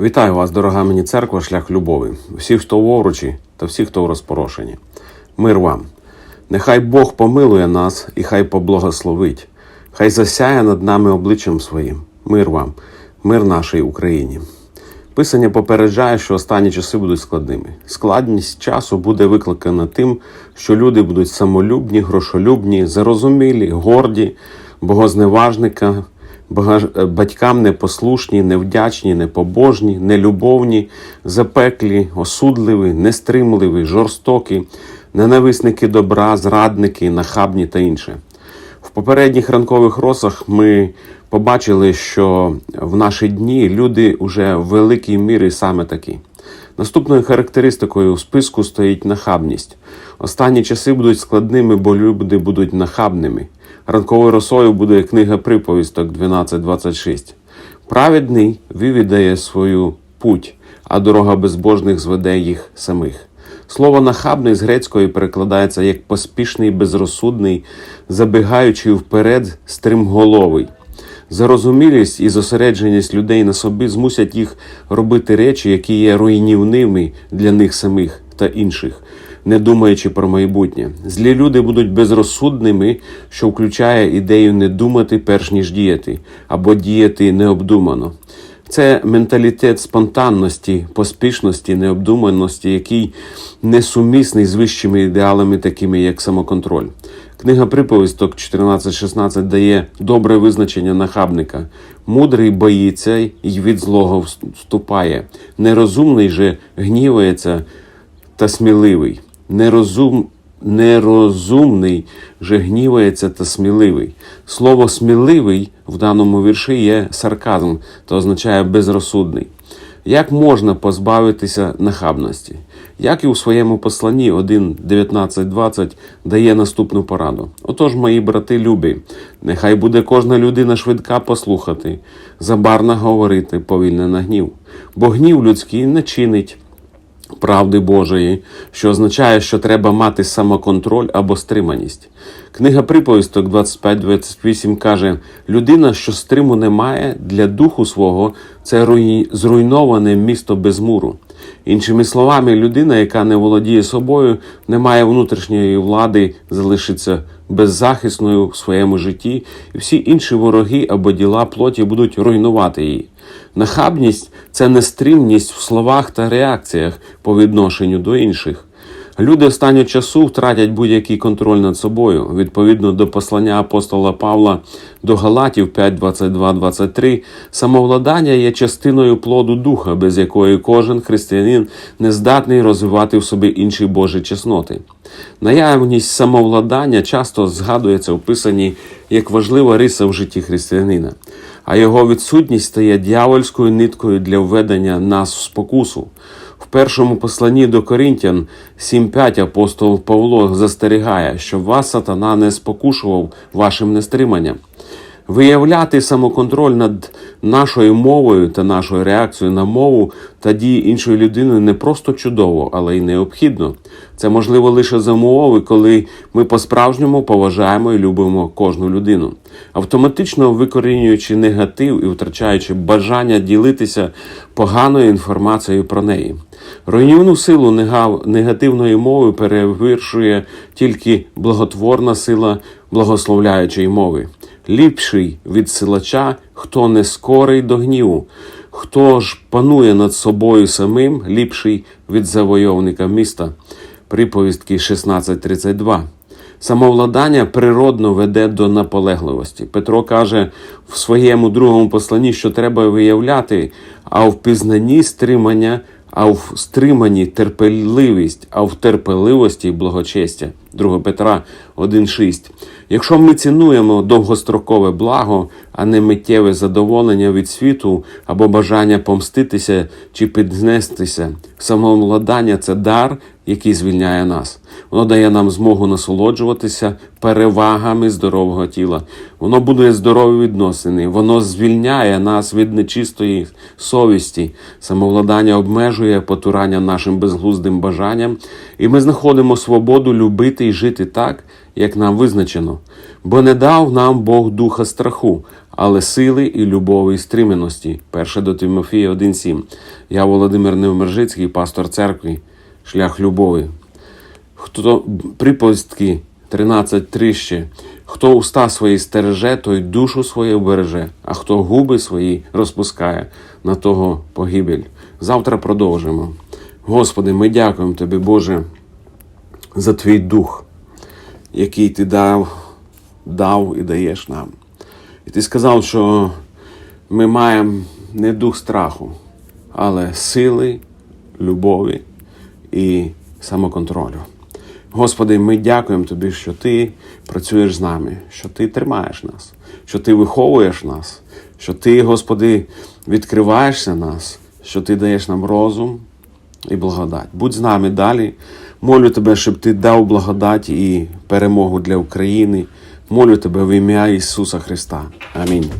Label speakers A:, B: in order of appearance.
A: Вітаю вас, дорога мені церква, шлях любові, всі, хто в овручі та всі, хто в розпорошенні. Мир вам. Нехай Бог помилує нас і хай поблагословить, хай засяє над нами обличчям своїм. Мир вам, мир нашій Україні. Писання попереджає, що останні часи будуть складними. Складність часу буде викликана тим, що люди будуть самолюбні, грошолюбні, зарозумілі, горді, богозневажника, батькам непослушні, невдячні, непобожні, нелюбовні, запеклі, осудливі, нестримливі, жорстокі, ненависники добра, зрадники, нахабні та інше. В попередніх ранкових росах ми побачили, що в наші дні люди вже в великій мірі саме такі. Наступною характеристикою у списку стоїть нахабність. Останні часи будуть складними, бо люди будуть нахабними. Ранковою росою буде книга приповісток 12.26. Праведний вивідає свою путь, а дорога безбожних зведе їх самих. Слово нахабний з грецької перекладається як поспішний, безрозсудний, забігаючий вперед, стримголовий. Зарозумілість і зосередженість людей на собі змусять їх робити речі, які є руйнівними для них самих та інших, не думаючи про майбутнє. Злі люди будуть безрозсудними, що включає ідею не думати перш ніж діяти, або діяти необдумано. Це менталітет спонтанності, поспішності, необдуманості, який несумісний з вищими ідеалами, такими як самоконтроль. Книга приповісток 14.16 дає добре визначення нахабника. Мудрий боїться й від злого вступає. Нерозумний же гнівається та сміливий. Нерозум, нерозумний же гнівається та сміливий. Слово сміливий в даному вірші є сарказм та означає безрозсудний. Як можна позбавитися нахабності? Як і у своєму посланні 1.19.20 дає наступну пораду. Отож, мої брати любі, нехай буде кожна людина швидка послухати, забарна говорити, повільна на гнів, бо гнів людський не чинить правди Божої, що означає, що треба мати самоконтроль або стриманість. Книга приповісток 25-28 каже: людина, що стриму не має для духу свого, це зруйноване місто без муру. Іншими словами, людина, яка не володіє собою, не має внутрішньої влади, залишиться беззахисною в своєму житті, і всі інші вороги або діла плоті будуть руйнувати її. Нахабність це нестримність в словах та реакціях по відношенню до інших. Люди останнього часу втратять будь-який контроль над собою. Відповідно до послання апостола Павла до Галатів 5, 22, 23, самовладання є частиною плоду духа, без якої кожен християнин не здатний розвивати в собі інші Божі чесноти. Наявність самовладання часто згадується в писанні як важлива риса в житті християнина, а його відсутність стає дьявольською ниткою для введення нас в спокусу. В першому посланні до Коринтян 7.5 апостол Павло застерігає, щоб вас сатана не спокушував вашим нестриманням. Виявляти самоконтроль над нашою мовою та нашою реакцією на мову та дії іншої людини не просто чудово, але й необхідно. Це можливо лише за умови, коли ми по-справжньому поважаємо і любимо кожну людину, автоматично викорінюючи негатив і втрачаючи бажання ділитися поганою інформацією про неї. Руйнівну силу негативної мови перевершує тільки благотворна сила благословляючої мови. Ліпший від силача, хто не скорий до гніву, хто ж панує над собою самим, ліпший від завойовника міста. Приповістки 16.32. Самовладання природно веде до наполегливості. Петро каже в своєму другому посланні, що треба виявляти, а в пізнанні стримання, а в стриманні терпеливість, а в терпеливості благочестя. 2 Петра 1,6. Якщо ми цінуємо довгострокове благо, а не миттєве задоволення від світу або бажання помститися чи піднестися, самовладання це дар, який звільняє нас. Воно дає нам змогу насолоджуватися перевагами здорового тіла. Воно будує здорові відносини, воно звільняє нас від нечистої совісті. Самовладання обмежує потурання нашим безглуздим бажанням, і ми знаходимо свободу любити й жити так, як нам визначено, бо не дав нам Бог духа страху, але сили і любові і стриманості. 1 до Тимофія 1.7. Я Володимир Невмержицький, пастор церкви, шлях любові. Хто приповістки 13.3 ще. Хто уста свої стереже, той душу свою береже, а хто губи свої розпускає, на того погибель. Завтра продовжимо. Господи, ми дякуємо Тобі, Боже, за Твій дух, який Ти дав, дав і даєш нам. І ти сказав, що ми маємо не дух страху, але сили, любові і самоконтролю. Господи, ми дякуємо Тобі, що Ти працюєш з нами, що Ти тримаєш нас, що Ти виховуєш нас, що Ти, Господи, відкриваєшся нас, що Ти даєш нам розум і благодать. Будь з нами далі. Молю Тебе, щоб Ти дав благодать і перемогу для України. Молю Тебе в ім'я Ісуса Христа. Амінь.